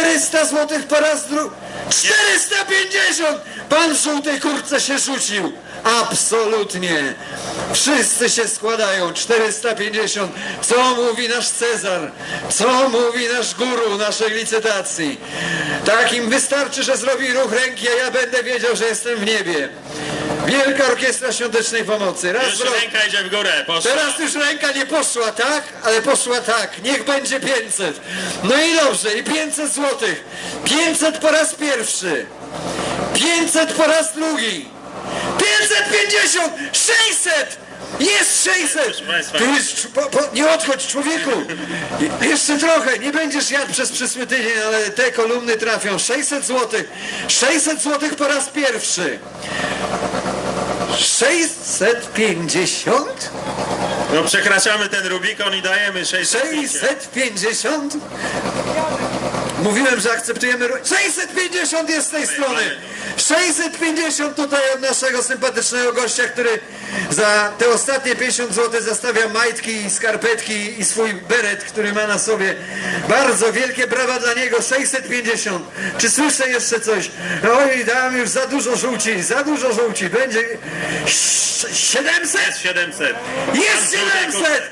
400 zł po raz drugi. 450! Pan w żółtej kurtce się rzucił. Absolutnie. Wszyscy się składają. 450. Co mówi nasz Cezar? Co mówi nasz guru naszej licytacji? Takim wystarczy, że zrobi ruch ręki, a ja będę wiedział, że jestem w niebie. Wielka Orkiestra Świątecznej Pomocy. Raz Już ręka idzie w górę, poszła. Teraz już ręka nie poszła tak, ale poszła tak. Niech będzie 500. No i dobrze, i 500 złotych. 500 po raz pierwszy. 500 po raz drugi. 550! 600! Jest 600! Proszę państwa. Tu jest, po, po, nie odchodź człowieku! Je- Jeszcze trochę, nie będziesz jadł przez przyszły tydzień, ale te kolumny trafią. 600 złotych. 600 złotych po raz pierwszy. 650? No przekraczamy ten Rubikon i dajemy 600. 650? Mówiłem, że akceptujemy. ru- 650 jest z tej strony! 650 tutaj od naszego sympatycznego gościa, który za te ostatnie 50 zł zostawia majtki, skarpetki i swój beret, który ma na sobie. Bardzo wielkie brawa dla niego. 650. Czy słyszę jeszcze coś? Oj, dam już za dużo żółci, za dużo żółci. Będzie ś- 700? Jest 700. Jest Pan żółtej 700!